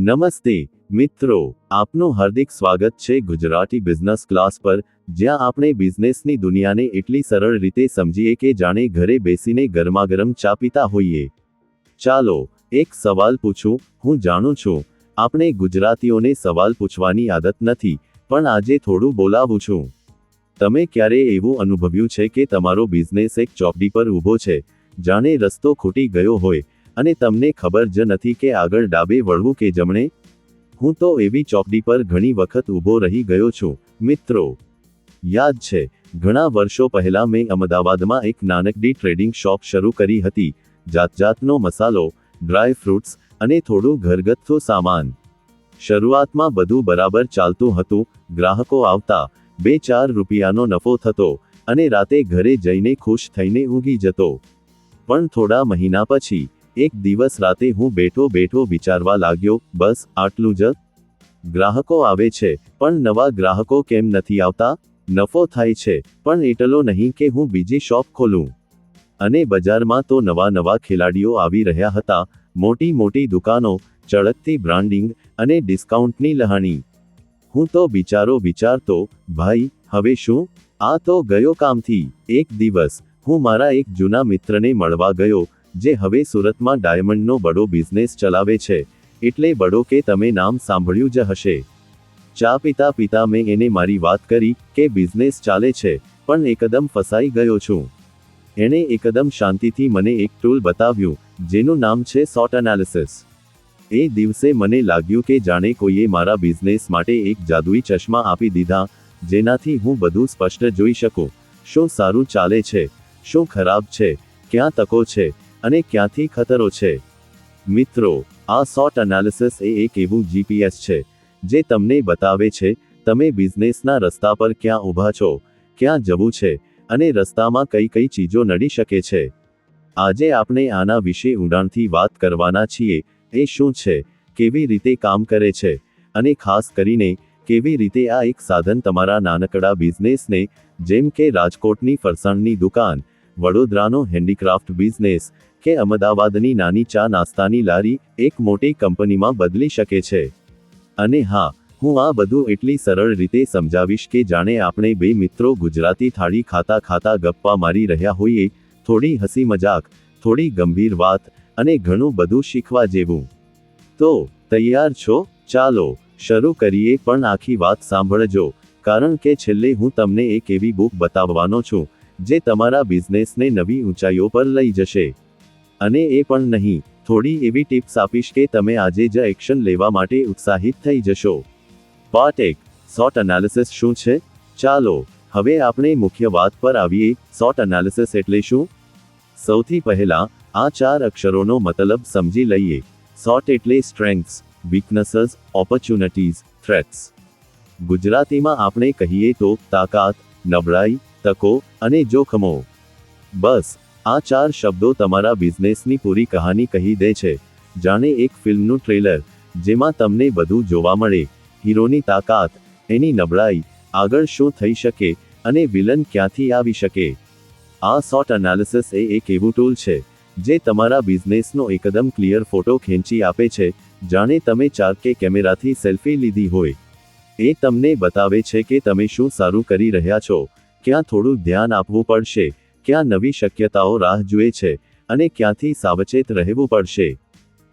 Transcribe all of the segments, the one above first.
નમસ્તે, મિત્રો. આપનું હાર્દિક સ્વાગત છે ગુજરાતી બિઝનેસ ક્લાસ પર, જ્યાં આપણે બિઝનેસની દુનિયાને એટલી સરળ રીતે સમજીએ કે જાણે ઘરે બેસીને ગરમાગરમ ચા પીતા હોઈએ. ચાલો, એક સવાલ પૂછું, હું જાણું છું. આપણે ગુજરાતીઓને સવાલ પૂછવાની આદત નથી, પણ આજે થોડું બોલાવું છું. તમે ક્યારે એવું અનુભવ્યું છે કે તમારો બિઝનેસ એક ચોકડી પર ઊભો છે? જાણે રસ્તો ખૂટી ગયો હોય અને તમને ખબર જ નથી કે આગળ ડાબે વળવું કે જમણે? હું તો એવી ચોકડી પર ઘણી વખત ઊભો રહી ગયો છું. મિત્રો, યાદ છે, ઘણા વર્ષો પહેલા મેં અમદાવાદમાં એક નાનકડી ટ્રેડિંગ શોપ શરૂ કરી હતી. જાત જાતનો મસાલો, ડ્રાય ફ્રૂટ્સ અને થોડું ઘરગથ્થુ સામાન. શરૂઆતમાં બધું બરાબર ચાલતું હતું. ગ્રાહકો આવતા બે ચાર રૂપિયાનો નફો થતો અને રાતે ઘરે જઈને ખુશ થઈને ઊંઘી જતો. પણ થોડા મહિના પછી એક દિવસ રાતે હું બેઠો બેઠો વિચારવા લાગ્યો, બસ, આટલું જ? ગ્રાહકો આવે છે, પણ નવા ગ્રાહકો કેમ નથી આવતા? નફો થાય છે, પણ એટલો નહીં કે હું બીજી શોપ ખોલું. અને બજારમાં તો નવા નવા ખેલાડીઓ આવી રહ્યા હતા, મોટી મોટી દુકાનો, ચળકતી બ્રાન્ડિંગ અને ડિસ્કાઉન્ટની લહાણી. હું તો વિચારો વિચારતો, ભાઈ, હવે શું? આ તો ગયો કામથી, એક દિવસ. હું મારા એક જૂના મિત્રને મળવા ગયો જે હવે સુરતમાં ડાયમંડનો બડો બિઝનેસ ચલાવે છે, એટલે બડો કે તમે નામ સાંભળ્યું જ હશે. ચા પીતા પીતા મેં એને મારી વાત કરી કે બિઝનેસ ચાલે છે, પણ એકદમ ફસાઈ ગયો છું. એણે એકદમ શાંતિથી મને એક ટૂલ બતાવ્યું, જેનું નામ છે સોટ એનાલિસિસ. એ દિવસે મને લાગ્યું કે જાણે કોઈએ મારા બિઝનેસ માટે એક જાદુઈ ચશ્મા આપી દીધા, જેનાથી હું બધું સ્પષ્ટ જોઈ શકું. શું સારું ચાલે છે? શું ખરાબ છે? ક્યાં તકો છે? અને ક્યાંથી ખતરો છે? મિત્રો, આ સોટ એનાલિસિસ એ એક એવું જીપીએસ છે, જે તમને બતાવે છે, તમે બિઝનેસના રસ્તા પર ક્યાં ઊભા છો, ક્યાં જવું છે, અને રસ્તામાં કઈ કઈ ચીજો નડી શકે છે. આજે આપણે આના વિશે ઊંડાણથી વાત કરવાના છીએ, એ શું છે, કેવી રીતે કામ કરે છે, અને ખાસ કરીને, કેવી રીતે આ એક સાધન તમારા નાનકડા બિઝનેસને, જેમ કે રાજકોટની ફરસાણની દુકાન, વડોદરાનો હેન્ડીક્રાફ્ટ બિઝનેસ કે અમદાવાદની નાની ચા નાસ્તાની લારી એક મોટી કંપનીમાં બદલી શકે છે. અને હા, હું આ બધું એટલી સરળ રીતે સમજાવીશ કે જાણે આપણે બે મિત્રો ગુજરાતી થાળી ખાતા ખાતા ગપ્પા મારી રહ્યા હોઈએ, થોડી હસી મજાક, થોડી ગંભીર વાત અને ઘણું બધું શીખવા જેવું. તો, તૈયાર છો? ચાલો, શરૂ કરીએ પણ આખી વાત સાંભળજો, કારણ કે છેલ્લે હું તમને એક એવી બુક બતાવવાનો છું, જે તમારા બિઝનેસને નવી ઊંચાઈઓ પર લઈ જશે. અને એ પણ નહીં. થોડી એવી ટિપ્સ આપીશ કે તમે આજે જ એક્શન લેવા માટે ઉત્સાહિત થઈ જશો. પાર્ટ એક સોટ એનાલિસિસ શું છે? ચાલો, હવે આપણે મુખ્ય વાત પર આવીએ. સોટ એનાલિસિસ એટલે શું? સૌથી પહેલા, આ ચાર અક્ષરોનો મતલબ સમજી લઈએ. સોટ એટલે સ્ટ્રેન્થ્સ વીકનેસીસ, ઓપોર્ચ્યુનિટીઝ, થ્રેટ્સ. ગુજરાતીમાં આપણે કહીએ તો તાકાત, નબળાઈ, તકો અને જોખમો. બસ આ ચાર શબ્દો તમારા બિઝનેસની પૂરી કહાની કહી દે છે. જાણે એક ફિલ્મનું ટ્રેલર, જેમાં તમને બધું જોવા મળે. હીરોની તાકાત, એની નબળાઈ, આગળ શું થઈ શકે, અને વિલન ક્યાંથી આવી શકે. આ સોટ એનાલિસિસ એ એક એવું ટૂલ છે, જે તમારા બિઝનેસનો એકદમ ક્લિયર ફોટો ખેંચી આપે છે. જાણે તમે ચાર કે કેમેરાથી સેલ્ફી લીધી હોય. એ તમને બતાવે છે કે તમે શું સારું કરી રહ્યા છો. ક્યાં થોડું ધ્યાન આપવું પડશે. ક્યાં નવી શક્યતાઓ રાહ જુએ છે અને ક્યાંથી સાવચેત રહેવું પડશે?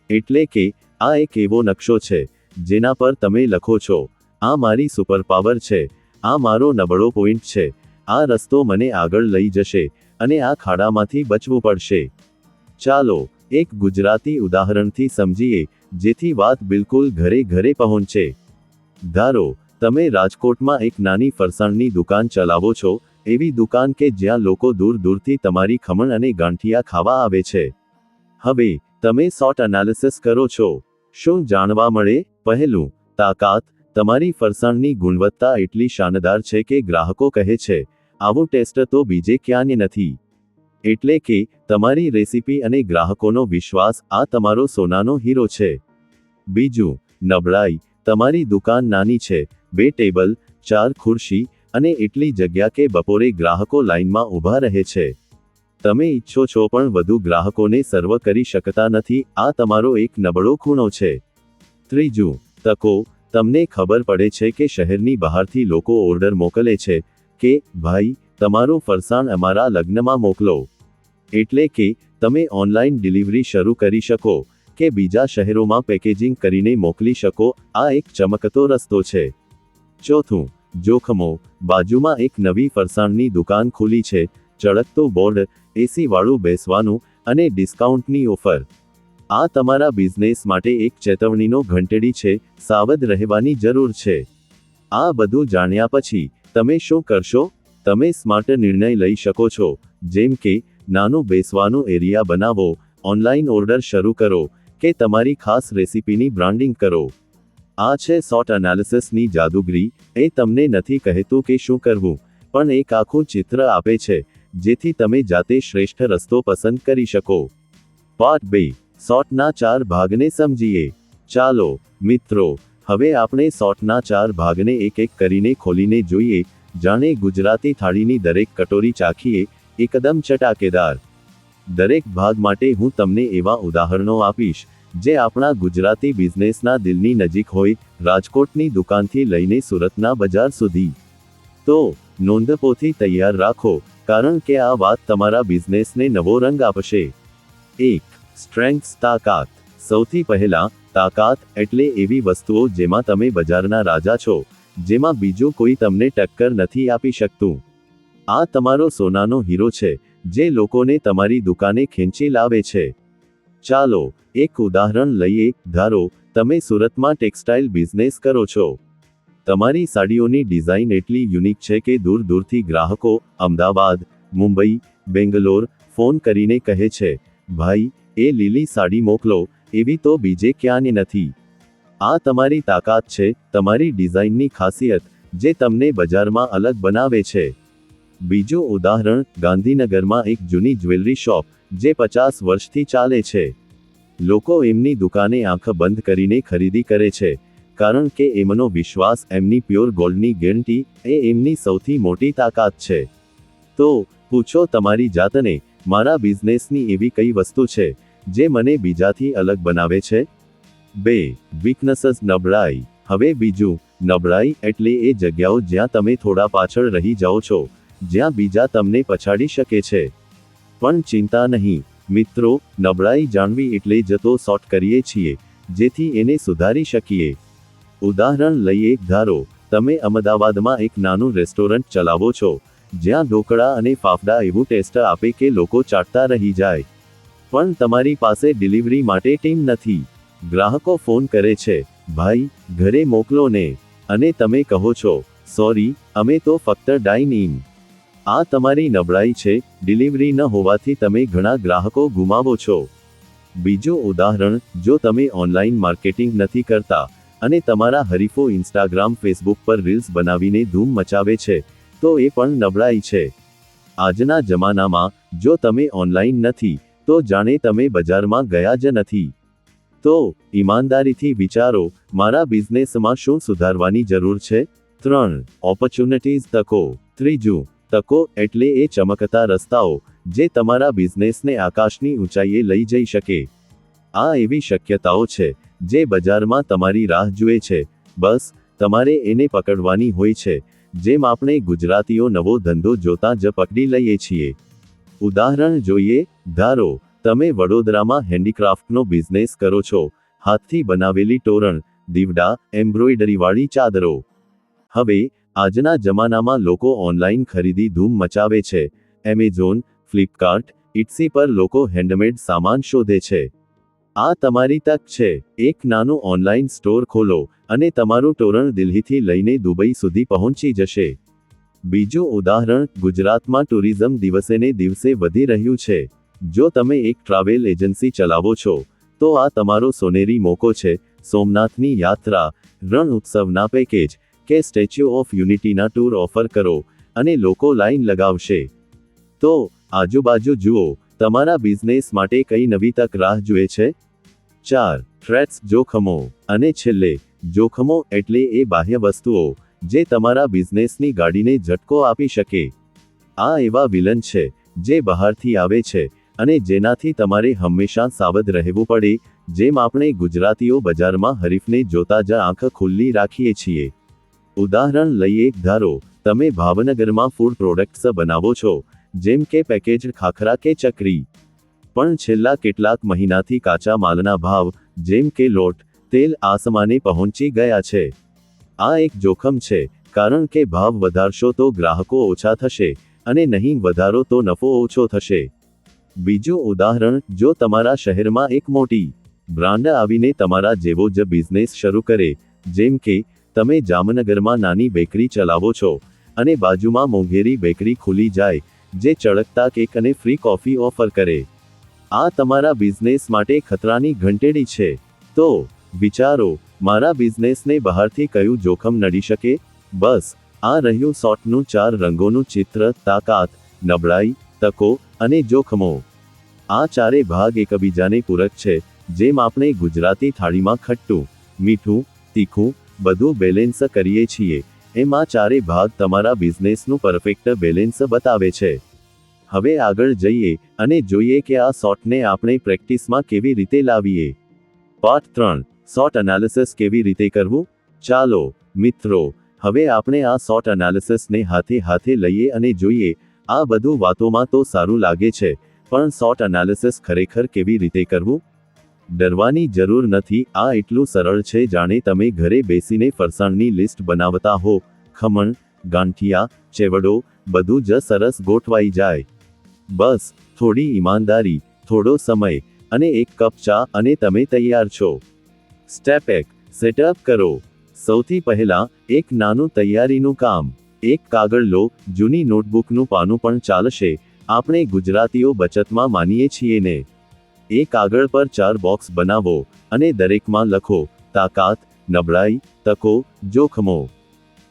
એટલે કે, આ એક એવો નકશો છે, જેના પર તમે લખો છો, આ મારી સુપરપાવર છે, આ મારો નબળો પોઈન્ટ છે, આ રસ્તો મને આગળ લઈ જશે અને આ ખાડામાંથી બચવું પડશે. ચાલો, એક ગુજરાતી ઉદાહરણથી સમજીએ, જેથી વાત બિલકુલ ઘરે ઘરે પહોંચે. ધારો, તમે રાજકોટમાં એક નાની ફરસાણની દુકાન ચલાવો છો એવી દુકાન કે જ્યાં લોકો દૂર દૂરથી તમારી ખમણ અને ગાંઠિયા ખાવા આવે છે. હવે, તમે સોટ એનાલિસિસ કરો છો. શું જાણવા મળે? પહેલું, તાકાત. તમારી ફરસાણની ગુણવત્તા એટલી શાનદાર છે કે ગ્રાહકો કહે છે, આવું ટેસ્ટ તો બીજે ક્યાંય નથી. એટલે કે, તમારી રેસીપી અને ગ્રાહકોનો વિશ્વાસ આ તમારો સોનાનો હીરો છે. બીજું, નબળાઈ. તમારી દુકાન નાની છે. બે ટેબલ, ચાર ખુરશી અને એટલી જગ્યા કે બપોરે ગ્રાહકો લાઇનમાં ઊભા રહે છે. તમે ઈચ્છો છો પણ વધુ ગ્રાહકોને સર્વ કરી શકતા નથી, આ તમારો એક નબળો ખૂણો છે. ત્રીજું, તકો, તમને ખબર પડે છે કે શહેરની બહારથી લોકો ઓર્ડર મોકલે છે, કે, ભાઈ, તમારું ફરસાણ અમારા લગ્નમાં મોકલો. એટલે કે, તમે ઓનલાઈન ડિલિવરી શરૂ કરી શકો, કે બીજા શહેરોમાં પેકેજિંગ કરીને મોકલી શકો, આ એક ચમકતો રસ્તો છે. ચોથું જોખમો. બાજુમાં એક નવી ફરસાણની દુકાન ખુલી છે. ચળકતો બોર્ડ, એસી વાળું બેસવાનું અને ડિસ્કાઉન્ટની ઓફર. આ તમારા બિઝનેસ માટે એક ચેતવણીનો ઘંટડી છે. સાવધ રહેવાની જરૂર છે. આ બધું જાણ્યા પછી, તમે શું કરશો? તમે સ્માર્ટ નિર્ણય લઈ શકો છો. જેમ કે, નાનું બેસવાનું એરિયા બનાવો. ઓનલાઈન ઓર્ડર શરૂ કરો. કે તમારી ખાસ રેસિપીની બ્રાન્ડિંગ કરો. આ છે સોટ એનાલિસિસની જાદુગરી. એ તમને નથી કહેતું કે શું કરવું, પણ એક આખું ચિત્ર આપે છે, જેથી તમે જાતે શ્રેષ્ઠ રસ્તો પસંદ કરી શકો. પાર્ટ બે સોટના ચાર ભાગને સમજીએ. ચાલો, મિત્રો, હવે આપણે સોટના ચાર ભાગને એક એક કરીને ખોલીને જોઈએ. જાણે ગુજરાતી થાળીની દરેક કટોરી ચાખીએ, એકદમ ચટાકેદાર. દરેક ભાગ માટે હું તમને એવા ઉદાહરણો આપીશ. જે આપણા ગુજરાતી બિઝનેસના દિલની નજીક હોય, રાજકોટની દુકાનથી લઈને સુરતના બજાર સુધી. તો, નોંધપોથી તૈયાર રાખો, કારણ કે આ વાત તમારા બિઝનેસને નવો રંગ આપશે. એક સ્ટ્રેન્ગ્સ તાકાત. સૌથી પહેલા, તાકાત એટલે એવી વસ્તુઓ જેમાં તમે બજારના રાજા છો, જેમાં બીજું કોઈ તમને ટક્કર નથી આપી શકતું. આ તમારો સોનાનો હીરો છે, જે લોકોને તમારી દુકાને ખેંચી લાવે છે. ચાલો, એક ઉદાહરણ લઈએ, ધારો, તમે સુરતમાં ટેક્સટાઇલ બિઝનેસ કરો છો. તમારી સાડીઓની ડિઝાઇન એટલી યુનિક છે કે દૂર દૂરથી ગ્રાહકો અમદાવાદ, મુંબઈ, બેંગલોર ફોન કરીને કહે છે, ભાઈ, એ લીલી સાડી મોકલો, એવી તો બીજે ક્યાંય નથી. આ તમારી તાકાત છે, તમારી ડિઝાઇનની ખાસિયત, જે તમને બજારમાં અલગ બનાવે છે. બીજું ઉદાહરણ, ગાંધીનગરમાં એક જૂની જ્વેલરી શોપ, જે પચાસ વર્ષથી ચાલે છે. લોકો એમની દુકાને આંખ બંધ કરીને ખરીદી કરે છે, કારણ કે એમનો વિશ્વાસ એમની પ્યોર ગોલ્ડની ગેરંટી એ એમની સૌથી મોટી તાકાત છે. તો, પૂછો તમારી જાતને, મારા બિઝનેસની એવી કઈ વસ્તુ છે, જે મને બીજાથી અલગ બનાવે છે? બે વીકનેસીસ નબળાઈ. હવે બીજું, નબળાઈ એટલે એ જગ્યાઓ જ્યાં તમે થોડા પાછળ રહી જાઓ છો. જ્યાં બીજા તમને પછાડી શકે છે. પણ ચિંતા નહીં, મિત્રો, નબળાઈ જાણવી એટલે જતો સોટ કરીએ છીએ, જેથી એને સુધારી શકીએ. ઉદાહરણ લઈએ, ધારો, તમે અમદાવાદમાં એક નાનું રેસ્ટોરન્ટ ચલાવો છો, જ્યાં ઢોકળા અને ફાફડા એવું ટેસ્ટ આપે કે લોકો ચાટતા રહી જાય. પણ તમારી પાસે ડિલિવરી માટે ટીમ નથી. ગ્રાહકો ફોન કરે છે, ભાઈ, ઘરે મોકલો ને. અને તમે કહો છો, સોરી, અમે તો ફક્ત ડાઇન ઇન આ તમારી નબળાઈ છે, ડિલિવરી ન હોવાથી તમે ઘણા ગ્રાહકો ગુમાવો છો. બીજું ઉદાહરણ, જો તમે ઓનલાઈન માર્કેટિંગ નથી કરતા, અને તમારા હરીફો ઇન્સ્ટાગ્રામ, ફેસબુક પર રીલ્સ બનાવીને ધૂમ મચાવે છે, તો એ પણ નબળાઈ છે. આજના જમાનામાં, જો તમે ઓનલાઈન નથી, તો જાણે તમે બજારમાં ગયા જ નથી. તો, ઈમાનદારીથી વિચારો, મારા બિઝનેસમાં શું સુધારવાની જરૂર છે? ત્રણ ઓપોર્ચ્યુનિટીઝ તકો. ત્રીજું તકો એટલે એ ચમકતા રસ્તાઓ, જે તમારા બિઝનેસને આકાશની ઊંચાઈએ લઈ જઈ શકે. આ એવી શક્યતાઓ છે, જે બજારમાં તમારી રાહ જુએ છે. બસ, તમારે એને પકડવાની હોય છે, જેમ આપણે ગુજરાતીઓ નવો ધંધો જોતા જ પકડી લઈએ છીએ. ઉદાહરણ જોઈએ, ધારો, તમે વડોદરામાં હેન્ડીક્રાફ્ટનો બિઝનેસ કરો છો, હાથથી બનાવેલી તોરણ, દીવડા, એમ્બ્રોઇડરીવાળી ચાદરો. હવે આજના જમાનામાં લોકો ઓનલાઈન ખરીદી ધૂમ મચાવે છે. એમેઝોન, ફ્લિપકાર્ટ, ઇટ્સી પર લોકો હેન્ડમેડ સામાન શોધે છે. આ તમારી તક છે. એક નાનું ઓનલાઈન સ્ટોર ખોલો અને તમારું ટોરણ દિલ્હીથી લઈને દુબઈ સુધી પહોંચી જશે. બીજું ઉદાહરણ, ગુજરાતમાં ટુરિઝમ દિવસેને દિવસે વધી રહ્યું છે. જો તમે એક ટ્રાવેલ એજન્સી ચલાવો છો, તો આ તમારો સોનેરી મોકો છે. સોમનાથની યાત્રા, રણ ઉત્સવના પેકેજ કે સ્ટેચ્યુ ઓફ યુનિટીના ટૂર ઓફર કરો અને લોકો લાઈન લગાવશે. તો, આજુબાજુ જુઓ, તમારા બિઝનેસ માટે કઈ નવી તક રાહ જુએ છે? ચાર થ્રેટ્સ જોખમો અને છેલ્લે, જોખમો એટલે એ બાહ્ય વસ્તુઓ જે તમારા બિઝનેસની ગાડીને ઝટકો આપી શકે. આ એવા વિલન છે જે બહારથી આવે છે અને જેનાથી તમારે હંમેશા સાવધ રહેવું પડે, જેમ આપણે ગુજરાતીઓ બજારમાં હરીફને જોતા જ આંખ ખુલ્લી રાખીએ છીએ. ઉદાહરણ લઈએ, ધારો, તમે ભાવનગરમાં ફૂડ પ્રોડક્ટ્સ બનાવો છો, જેમ કે પેકેજ્ડ ખાખરા કે ચકરી. પણ છેલ્લા કેટલાક મહિનાથી કાચા માલના ભાવ, જેમ કે લોટ, તેલ આસમાને પહોંચી ગયા છે. આ એક જોખમ છે, કારણ કે ભાવ વધારશો તો ગ્રાહકો ઓછા થશે, અને નહીં વધારો તો નફો ઓછો થશે. બીજું ઉદાહરણ, જો તમારા શહેરમાં એક મોટી બ્રાન્ડ આવીને તમારા જેવો જ બિઝનેસ શરૂ કરે, જેમ કે તમે જામનગરમાં નાની બેકરી ચલાવો છો અને બાજુમાં મોંઘેરી બેકરી ખુલી જાય, જે ચળકતા કેક અને ફ્રી કોફી ઓફર કરે. આ તમારા બિઝનેસ માટે ખતરાની ઘંટેડી છે. તો, વિચારો, મારા બિઝનેસને બહારથી કયું જોખમ નડી શકે? બસ, આ રહ્યું શોટનું ચાર રંગોનું ચિત્ર, તાકાત, નબળાઈ, તકો અને જોખમો. આ ચારે ભાગ એકબીજાને પૂરક છે, જેમ આપણે ગુજરાતી થાળીમાં ખટ્ટું, મીઠું, તીખું બધું બેલેન્સ કરીએ છીએ. એમાં ચારે ભાગ તમારા બિઝનેસનું પરફેક્ટ બેલેન્સ બતાવે છે. હવે આગળ જઈએ અને જોઈએ કે આ સોટને આપણે પ્રેક્ટિસમાં કેવી રીતે લાવીએ. પાઠ ત્રણ સોટ એનાલિસિસ કેવી રીતે કરવું? ચાલો, મિત્રો, હવે આપણે આ સોટ એનાલિસિસને હાથે હાથે લઈએ અને જોઈએ, આ બધું વાતોમાં તો સારું લાગે છે, પણ સોટ એનાલિસિસ ખરેખર કેવી રીતે કરવું? ડરવાની જરૂર નથી, આ એટલું સરળ છે જાણે તમે ઘરે બેસીને ફરસાણની લિસ્ટ બનાવતા હો, ખમણ, ગાંઠિયા, ચેવડો, બધું જ સરસ ગોઠવાઈ જાય. બસ, થોડી ઈમાનદારી, થોડો સમય, અને એક કપ ચા અને તમે તૈયાર છો. સ્ટેપ એક, સેટઅપ કરો. સૌથી પહેલા, એક નાનું તૈયારીનું કામ. એક કાગળ લો, જૂની નોટબુકનું પાનું પણ ચાલશે. આપણે ગુજરાતીઓ બચતમાં માનીએ છીએ ને. એ કાગળ પર ચાર બોક્સ બનાવો અને દરેકમાં લખો, તાકાત, નબળાઈ, તકો, જોખમો.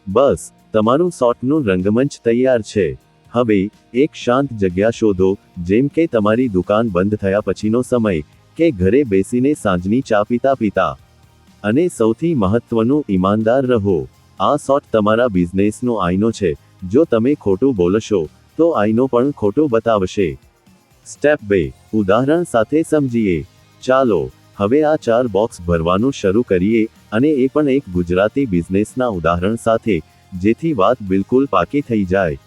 બસ, તમારું શોટનું રંગમંચ તૈયાર છે. હવે, એક શાંત જગ્યા શોધો, જેમ કે તમારી દુકાન બંધ થયા પછીનો સમય, કે ઘરે બેસીને સાંજની ચા પીતા પીતા. અને સૌથી મહત્વનું, ઈમાનદાર રહો. આ શોટ તમારા બિઝનેસનો આઈનો છે. જો તમે ખોટું બોલશો, તો આઈનો પણ ખોટું બતાવશે. સ્ટેપ બે. ઉદાહરણ સાથે સમજીએ. ચાલો, હવે આ ચાર બોક્સ ભરવાનું શરૂ કરીએ અને એ પણ એક ગુજરાતી બિઝનેસના ઉદાહરણ સાથે, જેથી વાત બિલકુલ પાકી થઈ જાય.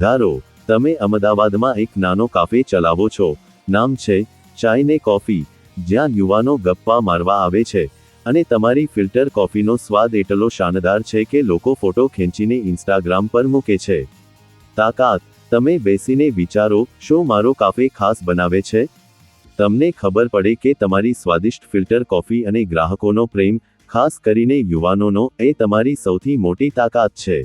ધારો, તમે અમદાવાદમાં એક નાનો કાફે ચલાવો છો. નામ છે, ચાય ને કોફી. જ્યાં યુવાનો ગપ્પા મારવા આવે છે. અને તમારી ફિલ્ટર કોફીનો સ્વાદ એટલો શાનદાર છે કે લોકો ફોટો ખેંચીને ઇન્સ્ટાગ્રામ પર મૂકે છે. તાકાત. તમે બેસીને વિચારો, શું મારો કાફે ખાસ બનાવે છે? તમને ખબર પડે કે તમારી સ્વાદિષ્ટ ફિલ્ટર કોફી અને ગ્રાહકોનો પ્રેમ, ખાસ કરીને યુવાનોનો, એ તમારી સૌથી મોટી તાકાત છે.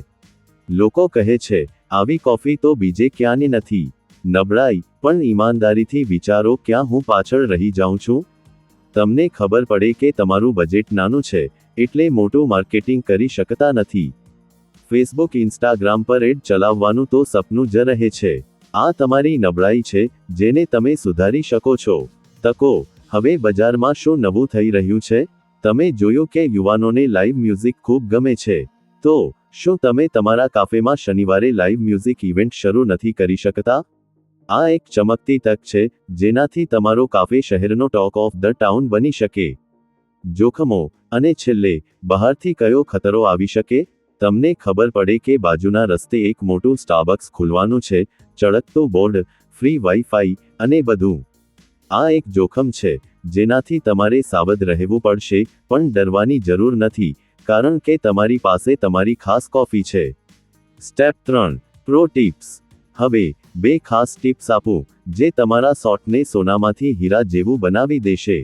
લોકો કહે છે, આવી કોફી તો બીજે ક્યાંની નથી. નબળાઈ, પણ ઈમાનદારીથી વિચારો, ક્યાં હું પાછળ રહી જાઉં છું? તમને ખબર પડે કે તમારું બજેટ નાનું છે, એટલે મોટું માર્કેટિંગ કરી શકતા નથી. ફેસબુક ઇન્સ્ટાગ્રામ પર એડ ચલાવવાનું તો સપનું જ રહે છે. આ તમારી નબળાઈ છે, જેને તમે સુધારી શકો છો. તકો, હવે બજારમાં શું નવું થઈ રહ્યું છે? તમે જોયું કે યુવાનોને લાઇવ મ્યુઝિક ખૂબ ગમે છે. તો, શું તમે તમારા કાફેમાં શનિવારે લાઇવ મ્યુઝિક ઇવેન્ટ શરૂ નથી કરી શકતા? આ એક ચમકતી તક છે, જેનાથી તમારો કાફે શહેરનો ટોક ઓફ ધ ટાઉન બની શકે. જોખમો, અને છેલ્લે, બહારથી કયો ખતરો આવી શકે? તમને ખબર પડે કે બાજુના રસ્તે એક મોટું સ્ટાબક્સ ખુલવાનું છે, ચળકતો બોર્ડ ફ્રી વાઈફાઈ અને બધું. આ એક જોખમ છે, જેનાથી તમારે સાવધ રહેવું પડશે, પણ ડરવાની જરૂર નથી, કારણ કે તમારી પાસે તમારી ખાસ કોફી છે. સ્ટેપ ત્રણ પ્રો ટિપ્સ હવે, બે ખાસ ટિપ્સ આપું, જે તમારા શોટને સોનામાંથી હીરા જેવું બનાવી દેશે.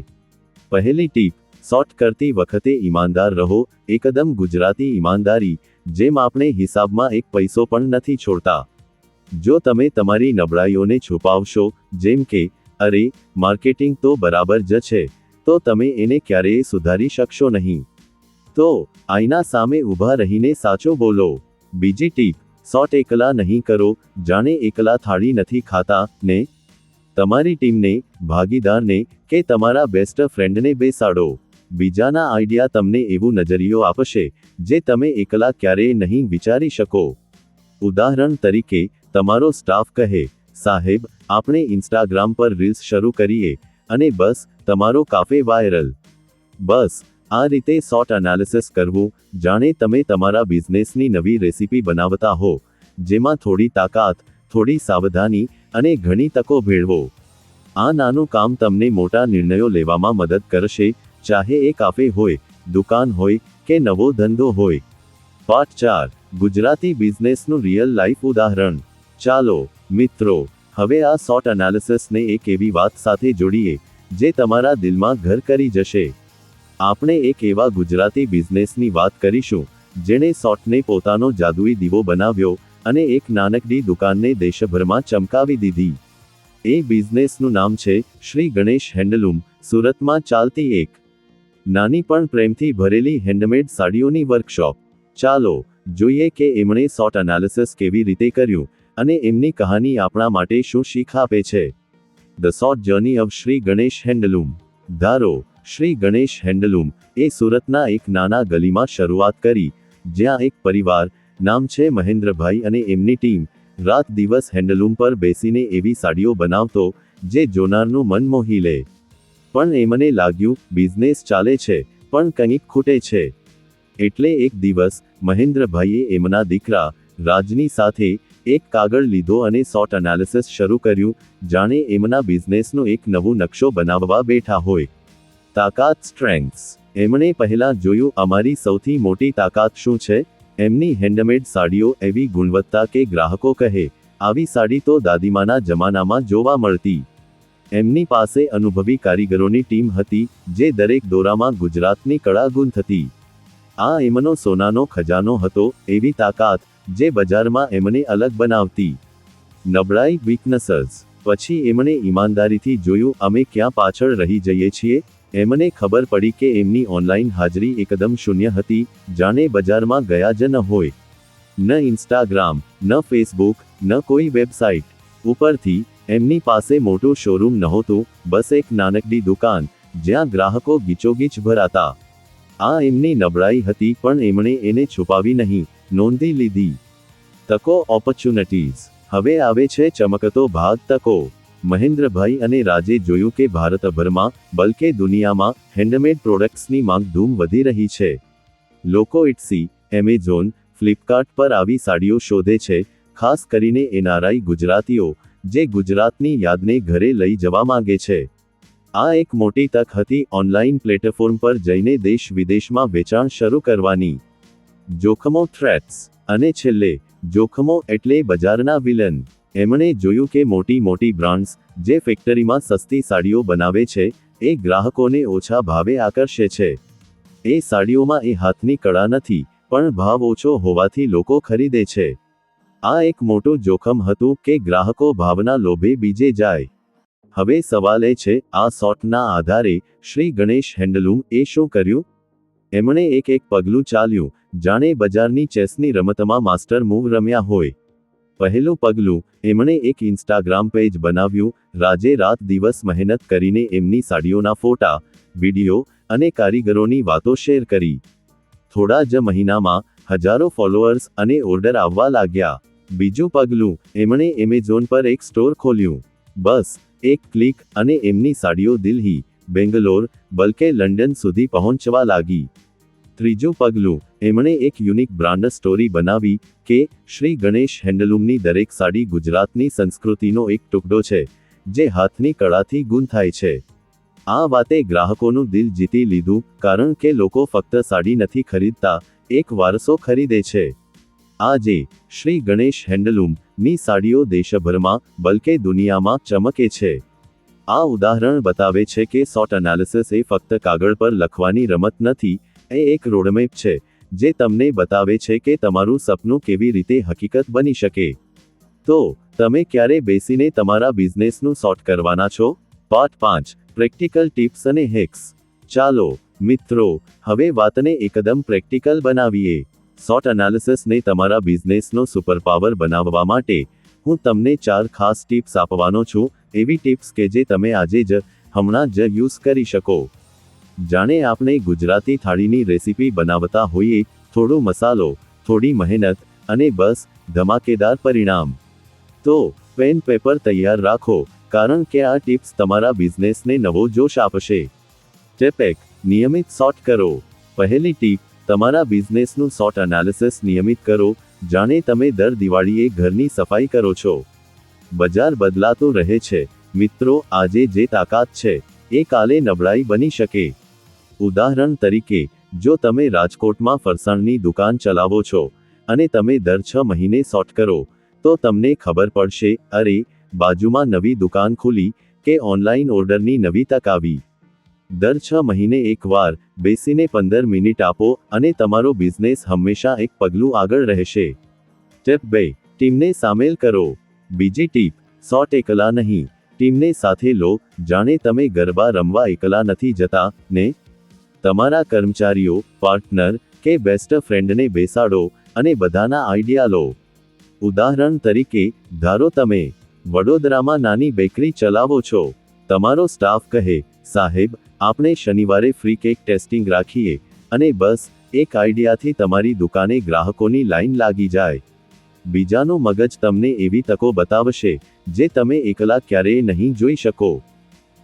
પહેલી ટીપ, શોટ કરતી વખતે ઈમાનદાર રહો, એકદમ ગુજરાતી ઈમાનદારી જેમ આપણે હિસાબમાં એક પૈસો પણ નથી છોડતા. જો તમે તમારી નબળાઈઓને છુપાવશો, જેમ કે, અરે, માર્કેટિંગ તો બરાબર જ છે, તો તમે એને ક્યારેય સુધારી શકશો નહીં. તો, આઈના સામે ઊભા રહીને સાચો બોલો. બીજી ટીપ સોટ એકલા નહીં કરો, જાણે એકલા થાળી નથી ખાતા, ને? તમારી ટીમને, ભાગીદારને કે તમારા બેસ્ટ ફ્રેન્ડને બેસાડો. બીજાના આઈડિયા તમને એવું નજરિયો આપશે, જે તમે એકલા ક્યારેય નહીં વિચારી શકો. ઉદાહરણ તરીકે, તમારો સ્ટાફ કહે, સાહેબ, આપણે ઇન્સ્ટાગ્રામ પર રીલ્સ શરૂ કરીએ, અને બસ, તમારો કાફે વાયરલ. બસ, આ રીતે શોર્ટ એનાલિસિસ કરવું, જાણે તમે તમારા બિઝનેસની નવી રેસિપી બનાવતા હો, જેમાં થોડી તાકાત, થોડી સાવધાની, અને ઘણી તકો ભેળવો. આ નાનું કામ તમને મોટા નિર્ણયો લેવામાં મદદ કરશે ચાહે એ કાફે હોય, દુકાન હોય કે નવો ધંધો હોય. પાઠ ચાર, ગુજરાતી બિઝનેસનું રિયલ લાઈફ ઉદાહરણ. ચાલો, મિત્રો, હવે આ શોર્ટ એનાલિસિસને એક એવી વાત સાથે જોડીએ, જે તમારા દિલમાં ઘર કરી જશે. આપણે એક એવા ગુજરાતી બિઝનેસની વાત કરીશું, જેણે શોર્ટને પોતાનો જાદુઈ દીવો બનાવ્યો અને એક નાનકડી દુકાનને દેશભરમાં ચમકાવી દીધી. એ બિઝનેસનું નામ છે શ્રી ગણેશ હેન્ડલૂમ, સુરતમાં ચાલતી એક નાની પણ પ્રેમથી ભરેલી હેન્ડમેડ સાડીઓની વર્કશોપ ચાલો, જોઈએ કે એમણે શોર્ટ એનાલિસિસ કેવી રીતે કર્યું અને એમની કહાની આપણા માટે શું શીખ આપે છે. The short journey of Shri Ganesh handloom ધારો, શ્રી ગણેશ હેન્ડલૂમ એ સુરતના એક નાના ગલીમાં શરૂઆત કરી, જ્યાં એક પરિવાર, નામ છે મહેન્દ્રભાઈ અને એમની ટીમ, રાત દિવસ હેન્ડલૂમ પર બેસીને એવી સાડીઓ બનાવતો, જે જોનારનું મન મોહી લે. પણ એમને લાગ્યું બિઝનેસ ચાલે છે, પણ કંઈક ખૂટે છે. એટલે એક દિવસ, મહેન્દ્રભાઈએ એમના દીકરા, રાજની સાથે, એક કાગળ લીધો અને સોટ એનાલિસિસ શરૂ કર્યું, જાણે એમના બિઝનેસનો એક નવો નકશો બનાવવા બેઠા હોય. તાકાત સ્ટ્રેન્થ્સ એમણે પહેલા જોયું, અમારી સૌથી મોટી તાકાત શું છે? એમની હેન્ડમેડ સાડીઓ એવી ગુણવત્તા કે ગ્રાહકો કહે, આવી સાડી તો દાદીમાના જમાનામાં જોવા મળતી. એમની પાસે અનુભવી કારીગરોની ટીમ હતી, જે દરેક દોરામાં ગુજરાતની કળા હતી આ એમનો સોનાનો ખજાનો હતો, એવી તાકાત, જે બજારમાં એમને અલગ બનાવતી. નબળાઈ વીકનેસીસ પછી એમણે ઈમાનદારીથી જોયું, અમે ક્યાં પાછળ રહી જઈએ છીએ? એમને ખબર પડી કે એમની ઓનલાઈન હાજરી એકદમ શૂન્ય હતી, જાણે બજારમાં ગયા જ ન હોય. ન ઇન્સ્ટાગ્રામ ન ફેસબુક ન કોઈ વેબસાઇટ ઉપરથી એમની પાસે મોટું શોરૂમ નહોતું, બસ એક નાનકડી દુકાન, જ્યાં ગ્રાહકો ગીચોગીચ ભરાતા. આ એમની નબળાઈ હતી, પણ એમણે એને છુપાવી નહીં, નોંધી લીધી. તકો ઓપોર્ચ્યુનિટીઝ હવે આવે છે ચમકતો ભાગ તકો. મહેન્દ્રભાઈ અને રાજે જોયું કે ભારતભરમાં, બલકે દુનિયામાં હેન્ડમેડ પ્રોડક્ટ્સની માંગ ધૂમ વધી રહી છે. લોકો ઇટ્સી એમેઝોન ફ્લિપકાર્ટ પર આવી સાડીઓ શોધે છે, ખાસ કરીને એનઆરઆઈ ગુજરાતીઓ જે ગુજરાતની યાદને ઘરે લઈ જવા માંગે છે. આ એક મોટી તક હતી ઓનલાઈન પ્લેટફોર્મ પર જઈને દેશ વિદેશમાં વેચાણ શરૂ કરવાની. જોખમો થ્રેટ્સ અને છેલ્લે, જોખમો એટલે બજારના વિલન. એમણે જોયું કે મોટી મોટી બ્રાન્ડ્સ, જે ફેક્ટરીમાં સસ્તી સાડીઓ બનાવે છે, એ ગ્રાહકોને ઓછા ભાવે આકર્ષે છે. એ સાડીઓમાં એ હાથની કળા નથી, પણ ભાવ ઓછો હોવાથી લોકો ખરીદે છે. આ એક મોટું જોખમ હતું કે ગ્રાહકો ભાવના લોભે બીજે જાય. હવે સવાલ એ છે, આ સોટના આધારે શ્રી ગણેશ હેન્ડલૂમ એ શું કર્યું? એમણે એક એક પગલું ચાલ્યું, જાણે બજારની ચેસની રમતમાં માસ્ટર મૂવ રમ્યા હોય. પહેલું પગલું, એમણે એક ઇન્સ્ટાગ્રામ પેજ બનાવ્યું, રાજે રાત દિવસ મહેનત કરીને એમની સાડીઓના ફોટા, વીડિયો અને કારીગરોની વાતો શેર કરી. થોડા જ મહિનામાં, હજારો ફોલોઅર્સ અને ઓર્ડર આવવા લાગ્યા. બીજું પગલું, એમણે એમેઝોન પર એક સ્ટોર ખોલ્યું. બસ, એક ક્લિક અને એમની સાડીઓ દિલ્હી, બેંગલોર, બલકે લંડન સુધી પહોંચવા લાગી. ત્રીજું પગલું, એમણે એક યુનિક બ્રાન્ડ સ્ટોરી બનાવી કે શ્રી ગણેશ હેન્ડલૂમની દરેક સાડી ગુજરાતની સંસ્કૃતિનો એક ટુકડો છે, જે હાથની કળાથી ગૂંથાય છે. આ વાતે ગ્રાહકોનું દિલ જીતી લીધું, કારણ કે લોકો ફક્ત સાડી નથી ખરીદતા, એક વારસો ખરીદે છે. આજે, શ્રી ગણેશ હેન્ડલૂમની સાડીઓ દેશભરમાં, બલકે દુનિયામાં, ચમકે છે. આ ઉદાહરણ બતાવે છે કે સોટ એનાલિસિસ એ ફક્ત કાગળ પર લખવાની રમત નથી, એ એક રોડમેપ છે, જે તમને બતાવે છે કે તમારું સપનું કેવી રીતે હકીકત બની શકે. તો, તમે ક્યારે બેસીને તમારા બિઝનેસનું સોર્ટ કરવાના છો? પાર્ટ પાંચ, પ્રેક્ટિકલ ટિપ્સ અને હેક્સ. ચાલો, મિત્રો, હવે વાતને એકદમ પ્રેક્ટિકલ બનાવીએ. સોર્ટ એનાલિસિસને તમારા બિઝનેસનો સુપરપાવર બનાવવા માટે હું તમને ચાર ખાસ ટિપ્સ આપવાનો છું, એવી ટિપ્સ કે જે તમે આજે જ હમણાં જ યુઝ કરી શકો. જાણે આપણે ગુજરાતી થાળીની રેસીપી બનાવતા હોઈએ, થોડો મસાલો, થોડી મહેનત અને બસ ધમાકેદાર પરિણામ. તો પેન પેપર તૈયાર રાખો, કારણ કે આ ટિપ્સ તમારા બિઝનેસને નવો જોશ આપશે. ટિપ એક નિયમિત સોર્ટ કરો. પહેલી ટીપ તમારા બિઝનેસનું સોર્ટ એનાલિસિસ નિયમિત કરો, જાણે તમે દર દિવાળીએ ઘરની સફાઈ કરો છો. બજાર બદલાતો રહે છે. મિત્રો, આજે જે તાકાત છે, એ કાલે નબળાઈ બની શકે. ઉદાહરણ તરીકે, જો તમે રાજકોટમાં ફરસાણની દુકાન ચલાવો છો, અને તમે દર છ મહિને સોર્ટ કરો, તો તમને ખબર પડશે, અરે, બાજુમાં નવી દુકાન ખુલી, કે ઓનલાઈન ઓર્ડરની નવી તક આવી. દર છ મહિને એકવાર બેસીને પંદર મિનિટ આપો અને તમારો બિઝનેસ હંમેશા એક પગલું આગળ રહેશે. ટીપ બે, ટીમને સામેલ કરો. બીજી ટીપ સોટ એકલા નહીં. ટીમને સાથે લો, જાણે તમે ગરબા રમવા એકલા નથી જતા, ને? તમારા કર્મચારીઓ, પાર્ટનર કે બેસ્ટ ફ્રેન્ડને બેસાડો અને બધાના આઈડિયા લો. ઉદાહરણ તરીકે, ધારો તમે વડોદરામાં નાની બેકરી ચલાવો છો. તમારો સ્ટાફ કહે, સાહેબ, આપણે શનિવારે ફ્રી કેક ટેસ્ટિંગ રાખીએ અને બસ, એક આઈડિયાથી તમારી દુકાને ગ્રાહકોની લાઈન લાગી જાય. બીજાનું મગજ તમને એવી તકો બતાવશે, જે તમે એકલા ક્યારેય નહીં જોઈ શકો.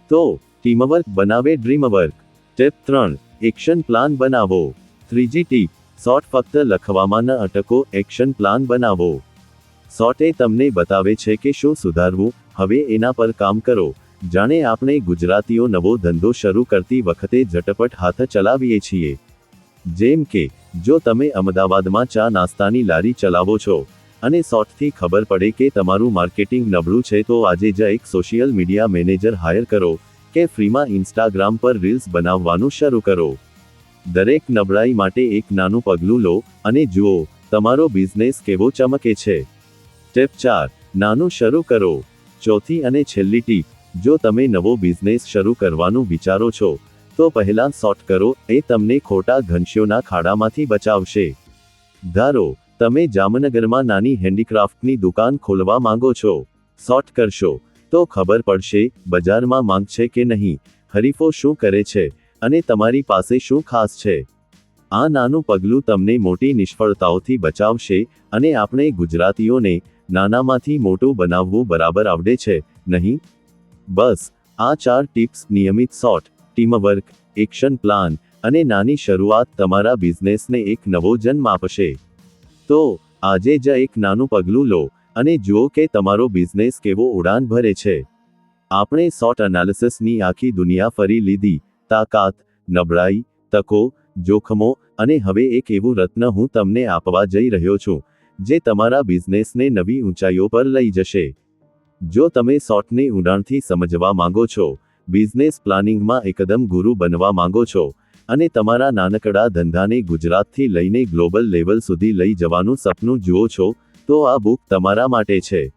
તો, ટીમવર્ક બનાવે ડ્રીમવર્ક. સ્ટેપ ત્રણ, એક્શન પ્લાન બનાવો. ત્રીજી ટીપ, શોર્ટ ફક્ત લખવામાં ન અટકો, એક્શન પ્લાન બનાવો. સોટે તમને બતાવે છે કે શું સુધારવું, હવે એના પર કામ કરો. જાણે આપણે ગુજરાતીઓ નવો ધંધો શરૂ કરતી વખતે ઝટપટ હાથ ચલાવીએ છીએ. જેમ કે, જો તમે અમદાવાદમાં ચા નાસ્તાની લારી ચલાવો છો, અને સોટથી ખબર પડે કે તમારું માર્કેટિંગ નબળું છે તો આજે જ એક સોશિયલ મીડિયા મેનેજર હાયર કરો, કે ફ્રીમાં ઇન્સ્ટાગ્રામ પર રીલ્સ બનાવવાનું શરૂ કરો. દરેક નબળાઈ માટે એક નાનું પગલું લો, અને જુઓ, તમારો બિઝનેસ કેવો ચમકે છે. સ્ટેપ ચાર, નાનું શરૂ કરો. ચોથી અને છેલ્લી ટીપ જો તમે નવો બિઝનેસ શરૂ કરવાનું વિચારો છો, તો પહેલા સોર્ટ કરો, એ તમને ખોટા ઘનશ્યોના ખાડામાંથી બચાવશે. ધારો, તમે જામનગરમાં નાની હેન્ડીક્રાફ્ટની દુકાન ખોલવા માંગો છો. સોર્ટ કરશો, તો ખબર પડશે, બજારમાં માંગ છે કે નહીં, હરીફો શું કરે છે, અને તમારી પાસે શું ખાસ છે. આ નાનું પગલું તમને મોટી નિષ્ફળતાઓથી બચાવશે, અને આપણે ગુજરાતીઓને નાનામાંથી મોટું બનાવવું બરાબર આવડે છે, નહીં? બસ, આ ચાર ટિપ્સ નિયમિત સોટ ટીમવર્ક એક્શન પ્લાન અને નાની શરૂઆત તમારા બિઝનેસને એક નવો જન્મ આપશે. તો, આજે જ એક નાનું પગલું લો અને જુઓ કે તમારો બિઝનેસ કેવો ઉડાન ભરે છે. આપણે સોટ એનાલિસિસની આખી દુનિયા ફરી લીધી, તાકાત, નબળાઈ, તકો, જોખમો અને હવે એક એવું રત્ન હું તમને આપવા જઈ રહ્યો છું, જે તમારા બિઝનેસને નવી ઊંચાઈઓ પર લઈ જશે. જો તમે સોટને ઊંડાણથી સમજવા માંગો છો, બિઝનેસ પ્લાનિંગમાં એકદમ ગુરુ બનવા માંગો છો, અને તમારા નાનકડા ધંધાને ગુજરાતથી લઈને ગ્લોબલ લેવલ સુધી લઈ જવાનું સપનું જુઓ છો, તો આ બુક તમારા માટે છે.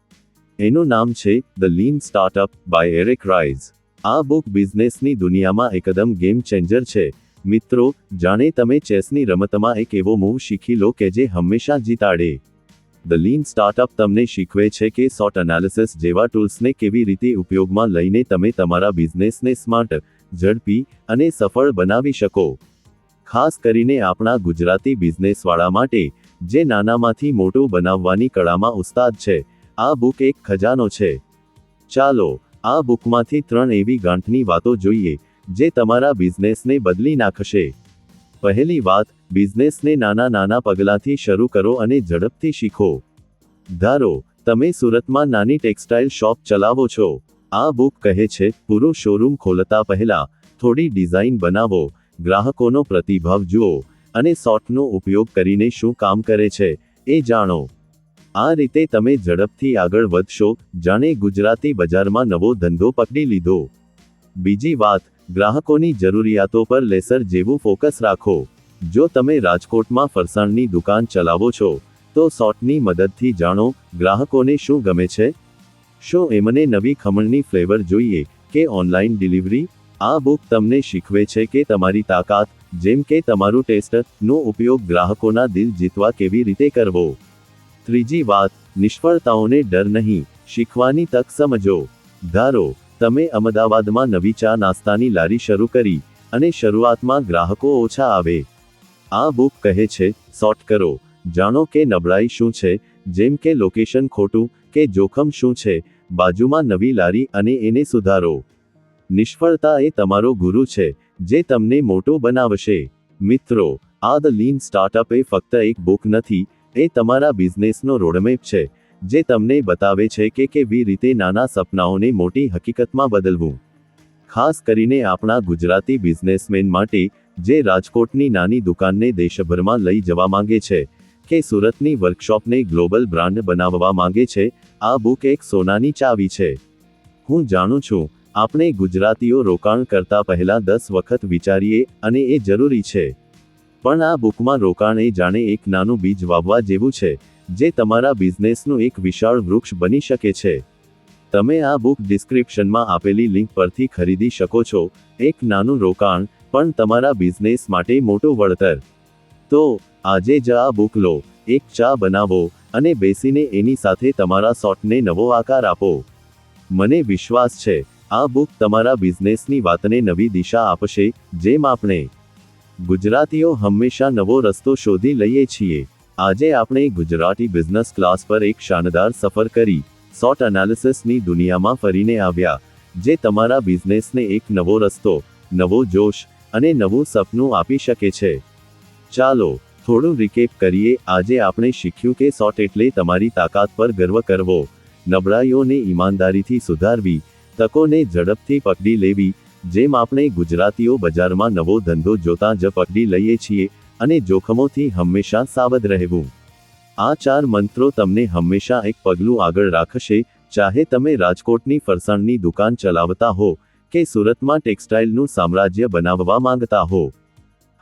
એનું નામ છે the lean startup by Eric Ries આ બુક બિઝનેસની દુનિયામાં એકદમ ગેમ ચેન્જર છે. મિત્રો, જાણે તમે ચેસની રમતમાં એક એવો મૂવ શીખી લો કે જે હંમેશા જીતાડે. ધ લીન સ્ટાર્ટઅપ તમને શીખવે છે કે સોટ એનાલિસિસ જેવા ટૂલ્સને કેવી રીતે ઉપયોગમાં લઈને તમે તમારા બિઝનેસને સ્માર્ટ, ઝડપી અને સફળ બનાવી શકો. ખાસ કરીને આપણા ગુજરાતી બિઝનેસવાળા માટે, જે નાનામાંથી મોટું બનાવવાની કળામાં ઉસ્તાદ છે. આ બુક એક ખજાનો છે. ચાલો, આ બુકમાંથી ત્રણ એવી ગાંઠની વાતો જોઈએ, જે તમારા બિઝનેસને બદલી નાખશે. પહેલી વાત, બિઝનેસને નાના નાના પગલાંથી શરૂ કરો અને ઝડપથી શીખો. ધારો, તમે સુરતમાં નાની ટેક્સટાઇલ શોપ ચલાવો છો. આ બુક કહે છે, પૂરું શોરૂમ ખોલતા પહેલા થોડી ડિઝાઇન બનાવો, ગ્રાહકોનો પ્રતિભાવ જુઓ અને સોટનો ઉપયોગ કરીને શું કામ કરે છે, એ જાણો. આ રીતે તમે ઝડપથી આગળ વધશો, જાણે ગુજરાતી બજારમાં નવો ધંધો પકડી લીધો. બીજી વાત ગ્રાહકોની જરૂરિયાતો પર લેસર જેવું ફોકસ રાખો. જો તમે રાજકોટમાં ફરસાણની દુકાન ચલાવો છો, તો સોટની મદદથી જાણો ગ્રાહકોને શું ગમે છે. શું એમને નવી ખમણની ફ્લેવર જોઈએ કે ઓનલાઈન ડિલિવરી? આ બુક તમને શીખવે છે કે તમારી તાકાત, જેમ કે તમારું ટેસ્ટ, નો ઉપયોગ ગ્રાહકોના દિલ જીતવા કેવી રીતે કરવો. ત્રીજી વાત, નિષ્ફળતાઓને ડર નહીં, શીખવાની તક સમજો. ધારો તમે અમદાવાદમાં નવી ચા નાસ્તાની લારી શરૂ કરી અને શરૂઆતમાં ગ્રાહકો ઓછા આવે. આ બુક કહે છે, સોર્ટ કરો. જાણો કે નબળાઈ શું છે, જેમ કે લોકેશન ખોટું કે જોખમ શું છે, બાજુમાં નવી લારી અને એને સુધારો. નિષ્ફળતા એ તમારો ગુરુ છે, જે તમને મોટો બનાવશે. મિત્રો, આ ધ લીન સ્ટાર્ટઅપ એ ફક્ત એક બુક નથી, એ તમારા બિઝનેસનો રોડમેપ છે. જે તમને બતાવે છે કે કેવી રીતે નાના સપનાઓને મોટી હકીકતમાં બદલવું. ખાસ કરીને આપણા ગુજરાતી બિઝનેસમેન માટે, જે રાજકોટની નાની દુકાનને દેશભરમાં લઈ જવા માંગે છે, કે સુરતની વર્કશોપને ગ્લોબલ બ્રાન્ડ બનાવવા માંગે છે, આ બુક એક સોનાની ચાવી છે. હું જાણું છું, આપણે ગુજરાતીઓ રોકાણ કરતા પહેલા દસ વખત વિચારીએ અને એ જરૂરી છે. પણ આ બુકમાં રોકાણ એ જાણે એક નાનું બીજ વાવવા જેવું છે જે તમારા બિઝનેસનું એક વિશાળ વૃક્ષ બની શકે છે. તમે આ બુક ડિસ્ક્રિપ્શનમાં આપેલી લિંક પરથી ખરીદી શકો છો. એક નાનું રોકાણ, પણ તમારા બિઝનેસ માટે મોટું વળતર. તો, આજે જ આ બુક લો. એક ચા બનાવો અને બેસીને એની સાથે તમારા સોટને નવો આકાર આપો. મને વિશ્વાસ છે, આ બુક તમારા બિઝનેસની વાતને નવી દિશા આપશે, જેમ આપણે ગુજરાતીઓ હંમેશા નવો રસ્તો શોધી લઈએ છીએ. આજે આપણે ગુજરાતી બિઝનેસ ક્લાસ પર એક શાનદાર સફર કરી સોટ એનાલિસિસની દુનિયામાં ફરીને આવ્યા, જે તમારા બિઝનેસને એક નવો રસ્તો, નવો જોશ અને નવું સપનું આપી શકે છે. ચાલો, થોડું રિકેપ કરીએ, આજે આપણે શીખ્યું કે સોટ એટલે તમારી તાકાત પર ગર્વ કરવો, નબળાઈઓને ઈમાનદારીથી સુધારવી, તકોને ઝડપથી પકડી લેવી, જેમ આપણે ગુજરાતીઓ બજારમાં નવો ધંધો જોતા જ પકડી લઈએ છીએ અને જોખમોથી હંમેશા સાવધ રહેવું. આ ચાર મંત્રો તમને હંમેશા એક પગલું આગળ રાખશે, ચાહે તમે રાજકોટની ફરસાણની દુકાન ચલાવતા હો, કે સુરતમાં ટેક્સટાઇલનું સામ્રાજ્ય બનાવવા માંગતા હો.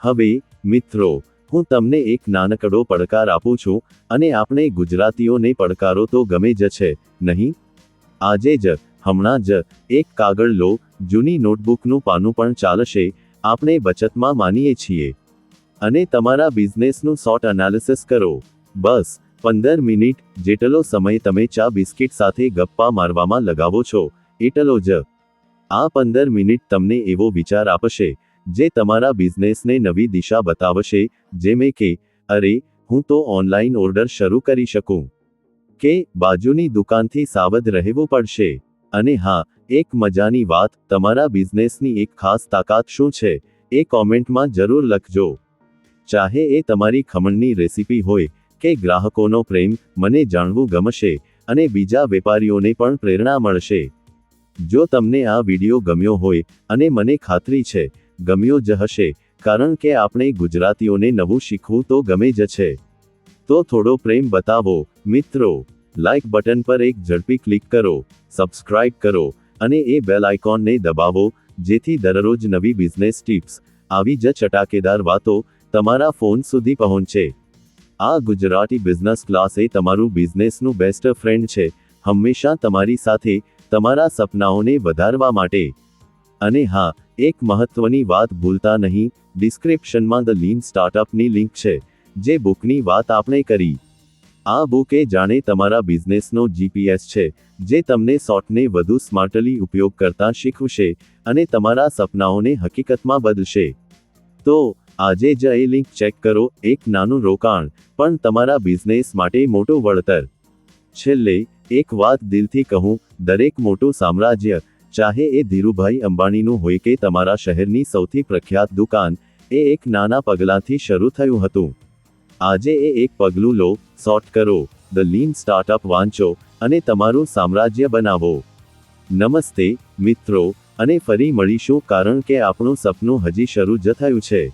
હવે, મિત્રો, હું તમને એક નાનકડો પડકાર આપું છું, અને આપણે ગુજરાતીઓને પડકારો તો ગમે જ છે, નહીં? આજે જ, હમણાં જ, એક કાગળ લો, જૂની નોટબુકનું પાનું પણ ચાલશે, આપણે બચતમાં માનીએ છીએ. અને તમારા બિઝનેસનું શોર્ટ એનાલિસિસ કરો. બસ, પંદર મિનિટ, જેટલો સમય તમે ચા બિસ્કિટ સાથે ગપ્પા મારવામાં લગાવો છો, એટલો જ. આ પંદર મિનિટ તમને એવો વિચાર આપશે, જે તમારા બિઝનેસને નવી દિશા બતાવશે, જેમે કે, અરે, હું તો ઓનલાઈન ઓર્ડર શરૂ કરી શકું. કે, બાજુની દુકાનથી સાવધ રહેવું પડશે. અને હા, એક મજાની વાત, તમારા બિઝનેસની એક ખાસ તાકાત શું છે, એ કોમેન્ટમાં જરૂર લખજો. ચાહે એ તમારી ખમણની રેસિપી હોય કે ગ્રાહકોનો પ્રેમ મને જાણવું ગમશે અને બીજા વેપારીઓને પણ પ્રેરણા મળશે. જો તમને આ વીડિયો ગમ્યો હોય અને મને ખાતરી છે, ગમ્યો જ હશે, કારણ કે આપણે ગુજરાતીઓને નવું શીખવું તો ગમે જ છે. તો થોડો પ્રેમ બતાવો, મિત્રો. લાઇક બટન પર એક ઝડપી ક્લિક કરો, સબસ્ક્રાઇબ કરો અને એ બેલ આઇકોનને દબાવો, જેથી દરરોજ નવી બિઝનેસ ટિપ્સ, આવી જ ચટાકેદાર વાતો તમારા ફોન સુધી પહોંચે. આ ગુજરાતી બિઝનેસ ક્લાસ એ તમારું બિઝનેસનું બેસ્ટ ફ્રેન્ડ છે. હંમેશા તમારી સાથે, તમારા સપનાઓને વધારવા માટે. અને હા, એક મહત્વની વાત ભૂલતા નહીં, ડિસ્ક્રિપ્શનમાં ધ લીન સ્ટાર્ટઅપની લિંક છે, જે બુકની વાત આપણે કરી. આ બુક એ જાણે તમારા બિઝનેસનો જીપીએસ છે, જે તમને સોટને વધુ સ્માર્ટલી ઉપયોગ કરતા શીખવશે અને તમારા સપનાઓને હકીકતમાં બદલશે. તો આજે જ એ લિંક ચેક કરો, એક નાનું રોકાણ, પણ તમારા બિઝનેસ માટે મોટું વળતર. છેલ્લે, એક વાત દિલથી કહું, દરેક મોટું સામ્રાજ્ય, ચાહે એ ધીરુભાઈ અંબાણીનું હોય કે તમારા શહેરની સૌથી પ્રખ્યાત દુકાન, એ એક નાના પગલાંથી શરૂ થયું હતું. આજે એ એક પગલું લો સોર્ટ કરો ધ લીન સ્ટાર્ટઅપ વાંચો, અને તમારું સામ્રાજ્ય બનાવો. નમસ્તે, મિત્રો, અને ફરી મળીશું કારણ કે આપણું સપનું હજી શરૂ જ થયું છે.